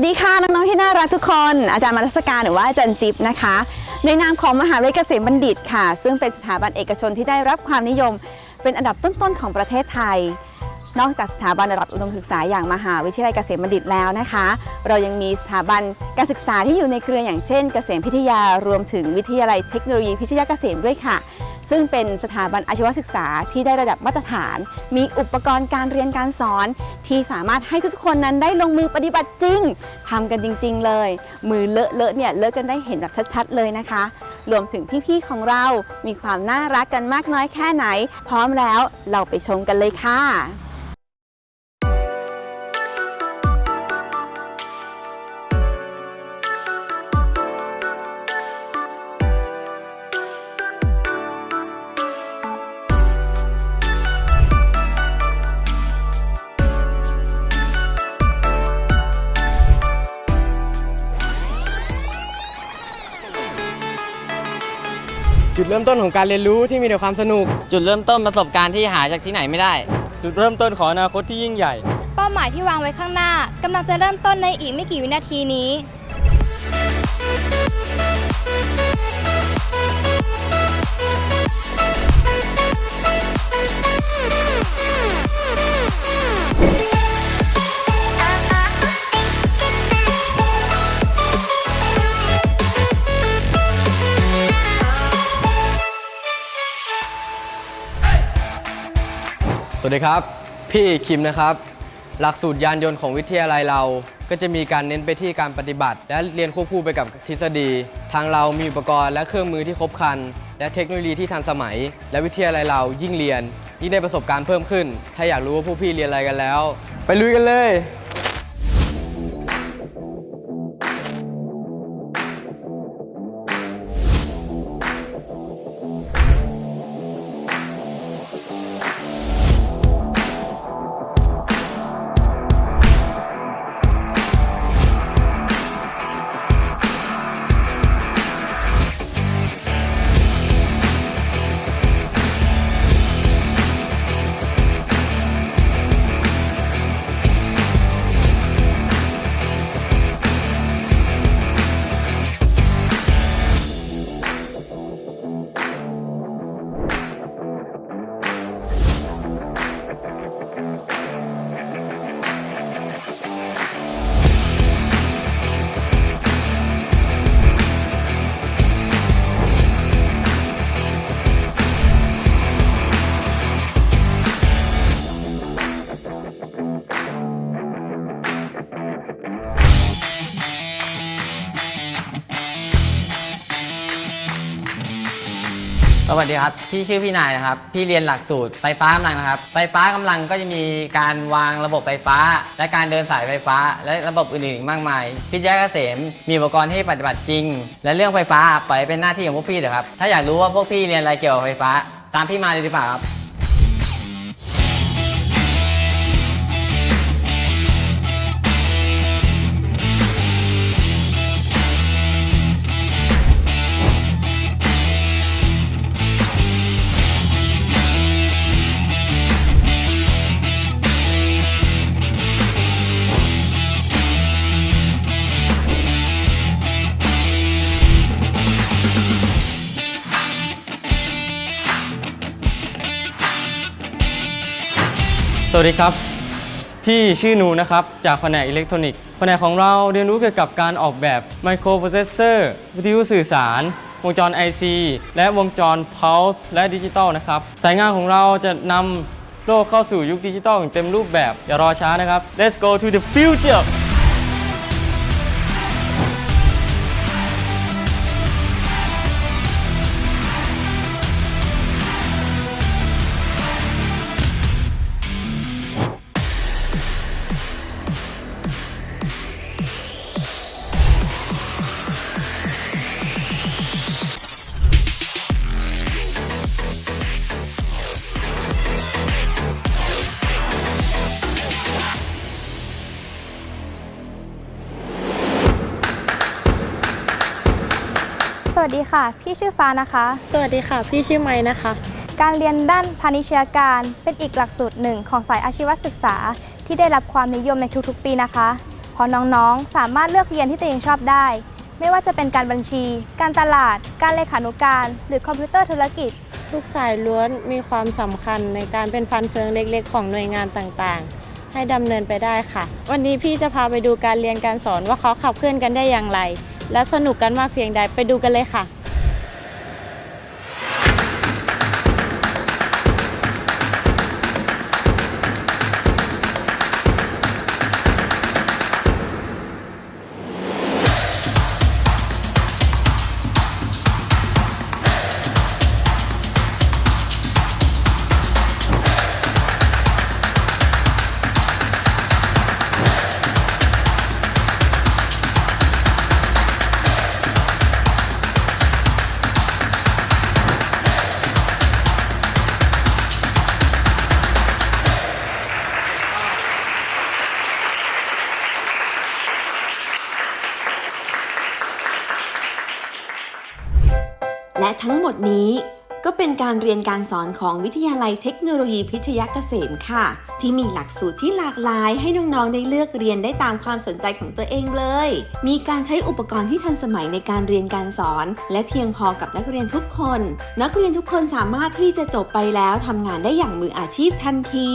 สวัสดีค่ะ น้อง ๆ ที่น่ารักทุกคน อาจารย์มารัสการหรือว่าอาจารย์จิ๊บนะคะ ในนามของมหาวิทยาลัยเกษมบัณฑิตค่ะ ซึ่งเป็นสถาบันเอกชนที่ได้รับความนิยม เป็นอันดับต้น ๆ ของประเทศไทย นอกจากสถาบันระดับอุดมศึกษาอย่างมหาวิทยาลัยเกษมบัณฑิตแล้วนะคะ เรายังมีสถาบันการศึกษาที่อยู่ในเครืออย่างเช่น เกษมพิทยารวมถึงวิทยาลัยเทคโนโลยีพิทยาเกษมด้วยค่ะ ซึ่งเป็นสถาบันอาชีวศึกษาที่ได้ระดับมาตรฐาน มีอุปกรณ์การเรียนการสอน ที่สามารถให้ทุกคนนั้นได้ลงมือปฏิบัติจริงทำกันจริง ๆ เลย มือเลอะเลอะเนี่ยเลอะกันได้เห็นแบบชัดๆ เลยนะคะ รวมถึงพี่ๆของเรามีความน่ารักกันมากน้อยแค่ไหน พร้อมแล้วเราไปชมกันเลยค่ะ เริ่มต้นของการเรียนรู้ที่มีแต่ความสนุก จุดเริ่มต้นประสบการณ์ที่หาจากที่ไหนไม่ได้ จุดเริ่มต้นของอนาคตที่ยิ่งใหญ่ เป้าหมายที่วางไว้ข้างหน้ากำลังจะเริ่มต้นในอีกไม่กี่วินาทีนี้ สวัสดีครับ พี่คิมนะครับ หลักสูตรยานยนต์ของวิทยาลัยเรา ก็จะมีการเน้นไปที่การปฏิบัติ และเรียนควบคู่ไปกับทฤษฎี ทางเรามีอุปกรณ์และเครื่องมือที่ครบครัน และเทคโนโลยีที่ทันสมัย และวิทยาลัยเรายิ่งเรียน ยิ่งได้ประสบการณ์เพิ่มขึ้น ถ้าอยากรู้ว่าผู้พี่เรียนอะไรกันแล้ว ไปลุยกันเลย สวัสดีครับ พี่ชื่อพี่นายนะครับ พี่เรียนหลักสูตรไฟฟ้ากำลังนะครับ ไฟฟ้ากำลังก็จะมีการวางระบบไฟฟ้า และการเดินสายไฟฟ้า และระบบอื่นๆอีกมากมาย พี่แจ๊กเกษมมีอุปกรณ์ที่ปฏิบัติจริง และเรื่องไฟฟ้าปล่อยเป็นหน้าที่ของพวกพี่เถอะครับ ถ้าอยากรู้ว่าพวกพี่เรียนอะไรเกี่ยวกับไฟฟ้า ตามพี่มาเลยดีกว่าครับ วัสดีครับ พี่ชื่อหนูนะครับ จากแผนกอิเล็กทรอนิกส์แผนกของเราเรียนรู้เกี่ยวกับการออกแบบไมโครโปรเซสเซอร์วิทยุสื่อสาร วงจร IC และวงจร Pulse และดิจิตอลนะครับ สายงานของเราจะนำโลกเข้าสู่ยุคดิจิตอลอย่างเต็มรูปแบบ อย่ารอช้านะครับ Let's go to the future วัสดีค่ะ พี่ชื่อฟ้านะคะ สวัสดีค่ะ พี่ชื่อไม้นะคะ การเรียนด้านพาณิชยการเป็นอีกหลักสูตรหนึ่งของสายอาชีวศึกษา ที่ได้รับความนิยมในทุกๆ ปีนะคะเพราะน้องๆ สามารถเลือกเรียนที่ตัวเองชอบได้ ไม่ว่าจะเป็นการบัญชี การตลาด การเลขานุการ หรือคอมพิวเตอร์ธุรกิจ ทุกสายล้วนมีความสำคัญในการเป็นฟันเฟืองเล็กๆ ของหน่วยงานต่างๆ ให้ดำเนินไปได้ค่ะ วันนี้พี่จะพาไปดูการเรียนการสอนว่าเขาขับเคลื่อนกันได้อย่างไร และสนุกกันมากเพียงใดไปดูกันเลยค่ะ ทั้งหมดนี้ก็เป็นการเรียนการสอนของวิทยาลัยเทคโนโลยีพิทยาเกษมค่ะ ที่มีหลักสูตรที่หลากหลายให้น้องๆได้เลือกเรียนได้ตามความสนใจของตัวเองเลย มีการใช้อุปกรณ์ที่ทันสมัยในการเรียนการสอน และเพียงพอกับนักเรียนทุกคน นักเรียนทุกคนสามารถที่จะจบไปแล้วทำงานได้อย่างมืออาชีพทันที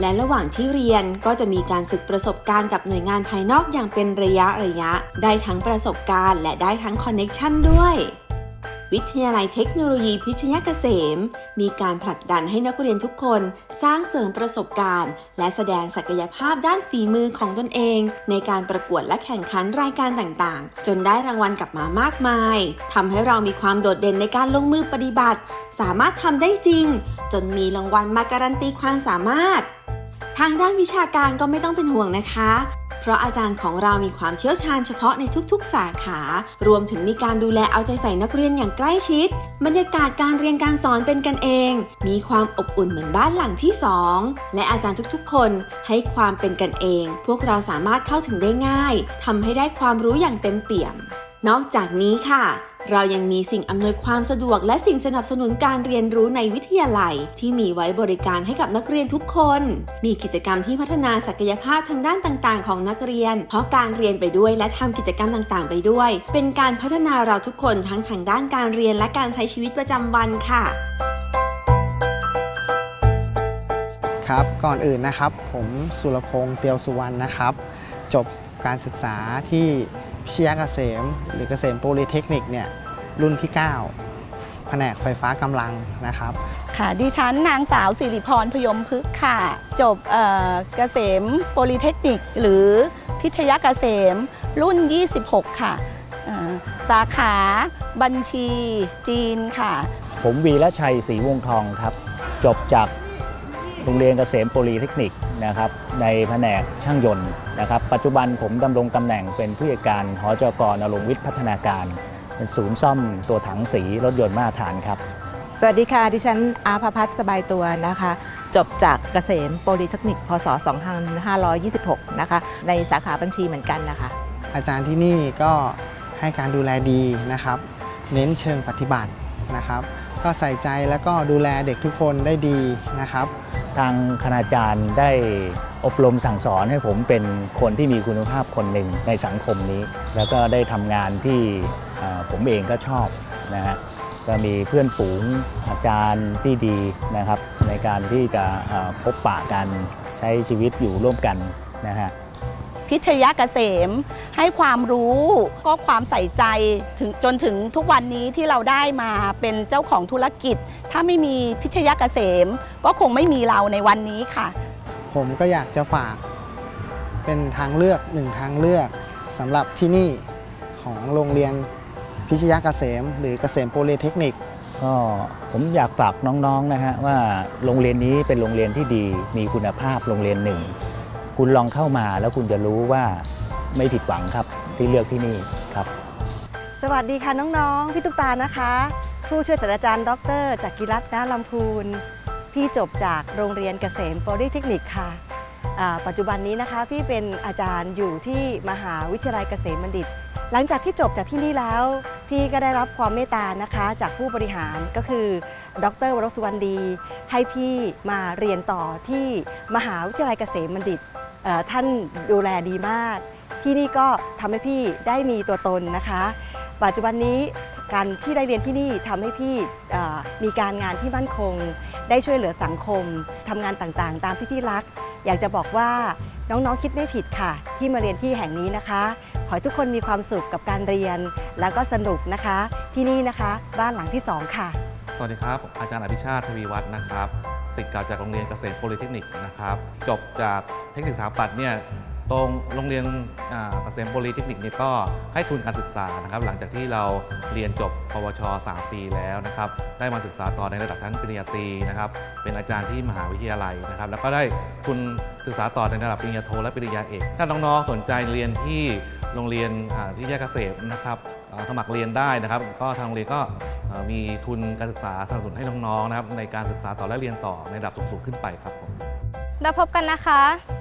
และระหว่างที่เรียนก็จะมีการฝึกประสบการณ์กับหน่วยงานภายนอกอย่างเป็นระยะระยะ ได้ทั้งประสบการณ์ และได้ทั้งคอนเน็ชันด้วย วิทยาลัยเทคโนโลยีพิชยเกษม มีการผลักดันให้นักเรียนทุกคนสร้างเสริมประสบการณ์ และแสดงศักยภาพด้านฝีมือของตนเอง ในการประกวดและแข่งขันรายการต่างๆ จนได้รางวัลกลับมามากมายทำให้เรามีความโดดเด่นในการลงมือปฏิบัติ สามารถทำได้จริง จนมีรางวัลมาการันตีความสามารถ ทางด้านวิชาการก็ไม่ต้องเป็นห่วงนะคะ ราะอาจารย์ของเรามีความเชี่ยวชาญเฉพาะในทุกๆ สาขา รวมถึงมีการดูแลเอาใจใส่นักเรียนอย่างใกล้ชิด บรรยากาศการเรียนการสอนเป็นกันเอง มีความอบอุ่นเหมือนบ้านหลังที่สองและอาจารย์ทุกๆ คนให้ความเป็นกันเอง พวกเราสามารถเข้าถึงได้ง่ายทำให้ได้ความรู้อย่างเต็มเปี่ยม นอกจากนี้ค่ะ เรายังมีสิ่งอำนวยความสะดวก และสิ่งสนับสนุนการเรียนรู้ในวิทยาลัย ที่มีไว้บริการให้กับนักเรียนทุกคน มีกิจกรรมที่พัฒนาศักยภาพทางด้านต่างๆ ของนักเรียน เพราะการเรียนไปด้วยและทำกิจกรรมต่างๆ ไปด้วย เป็นการพัฒนาเราทุกคนทั้งทางด้านการเรียนและการใช้ชีวิตประจำวันค่ะครับก่อนอื่นนะครับ ผมสุรพงษ์เตียวสุวรรณนะครับ จบการศึกษาที่ พิชยาเกษม หรือเกษมโปลิเทคนิคเนี่ยรุ่นที่ 9 แผนกไฟฟ้ากำลังนะครับ ค่ะ ดิฉันนางสาวสิริพรพยมพึกษ์ค่ะ จบเอ่อเกษมโพลิเทคนิค หรือพิทยาเกษมรุ่น 26 ค่ะเอ่อสาขาบัญชีจีนค่ะ ผมวีระชัยศรีวงทองครับ จบจากโรงเรียนเกษมโปลีเทคนิค นะครับในแผนกช่างยนต์นะครับ ปัจจุบันผมดำรงตำแหน่งเป็นผู้จัดการหอจกนรงค์วิทย์พัฒนาการ เป็นศูนย์ซ่อมตัวถังสีรถยนต์มาตรฐานครับ สวัสดีค่ะ ดิฉันอาภพัฒน์สบายตัวนะคะ จบจากเกษมโปลิเทคนิค พศ 2526 นะคะ ในสาขาบัญชีเหมือนกันนะคะ อาจารย์ที่นี่ก็ให้การดูแลดีนะครับ เน้นเชิงปฏิบัตินะครับ ก็ใส่ใจแล้วก็ดูแลเด็กทุกคนได้ดีนะครับ ทางคณาจารย์ได้อบรมสั่งสอนให้ผมเป็นคนที่มีคุณภาพคนหนึ่งในสังคมนี้ แล้วก็ได้ทำงานที่ผมเองก็ชอบนะฮะก็มีเพื่อนฝูงอาจารย์ที่ดีนะครับ ในการที่จะพบปะกันใช้ชีวิตอยู่ร่วมกันนะฮะ พิชยาเกษม ให้ความรู้ก็ความใส่ใจถึงจนถึงทุกวันนี้ที่เราได้มาเป็นเจ้าของธุรกิจ ถ้าไม่มีพิชยาเกษม ก็คงไม่มีเราในวันนี้ค่ะ ผมก็อยากจะฝาก เป็นทางเลือกหนึ่งทางเลือกสำหรับที่นี่ของโรงเรียนพิชยาเกษม หรือเกษมโปลิเทคนิคก็ผมอยากฝากน้องๆนะฮะว่าโรงเรียนนี้เป็นโรงเรียนที่ดีมีคุณภาพโรงเรียนหนึ่ง คุณลองเข้ามาแล้วคุณจะรู้ว่าไม่ผิดหวังครับที่เลือกที่นี่ครับ สวัสดีค่ะน้องๆ พี่ตุ๊กตานะคะ ผู้ช่วยศาสตราจารย์ ดรจากกิรัตน์นาลำพูน พี่จบจากโรงเรียนเกษมโปลิเทคนิคค่ะปัจจุบันนี้นะคะพี่เป็นอาจารย์อยู่ที่มหาวิทยาลัยเกษมบัณฑิต หลังจากที่จบจากที่นี่แล้ว พี่ก็ได้รับความเมตตานะคะ จากผู้บริหารก็คือ ดรวรสุวรรณดี ให้พี่มาเรียนต่อที่มหาวิทยาลัยเกษมบัณฑิต ท่านดูแลดีมาก ที่นี่ก็ทำให้พี่ได้มีตัวตนนะคะ ปัจจุบันนี้การที่ได้เรียนที่นี่ทำให้พี่มีการงานที่มั่นคง ได้ช่วยเหลือสังคมทำงานต่างๆ ตามที่พี่รัก อยากจะบอกว่าน้องๆคิดไม่ผิดค่ะ ที่มาเรียนที่แห่งนี้นะคะ ขอให้ทุกคนมีความสุขกับการเรียน แล้วก็สนุกนะคะ ที่นี่นะคะ บ้านหลังที่สองค่ะ สวัสดีครับ อาจารย์อภิชาติทวีวัฒน์นะครับ ศิษย์เก่าจากโรงเรียนเกษตรโพลิเทคนิคนะครับจบจากเทคนิคสถาปัตย์เนี่ย ตรงโรงเรียนเกษตรโพลิเทคนิคเนี่ยก็ให้ทุนการศึกษานะครับ หลังจากที่เราเรียนจบปวช 3 ปีแล้วนะครับ ได้มาศึกษาต่อในระดับชั้นปริญญาตรีนะครับ เป็นอาจารย์ที่มหาวิทยาลัยนะครับ แล้วก็ได้ทุนศึกษาต่อในระดับปริญญาโทและปริญญาเอก ถ้าน้องๆสนใจเรียนที่โรงเรียนที่แยกเกษตรนะครับสมัครเรียนได้นะครับ ก็ทางโรงเรียนก็มีทุนการศึกษาสนับสนุนให้น้องๆนะครับในการศึกษาต่อและเรียนต่อในระดับสูงๆขึ้นไปครับผมแล้วพบกันนะคะ「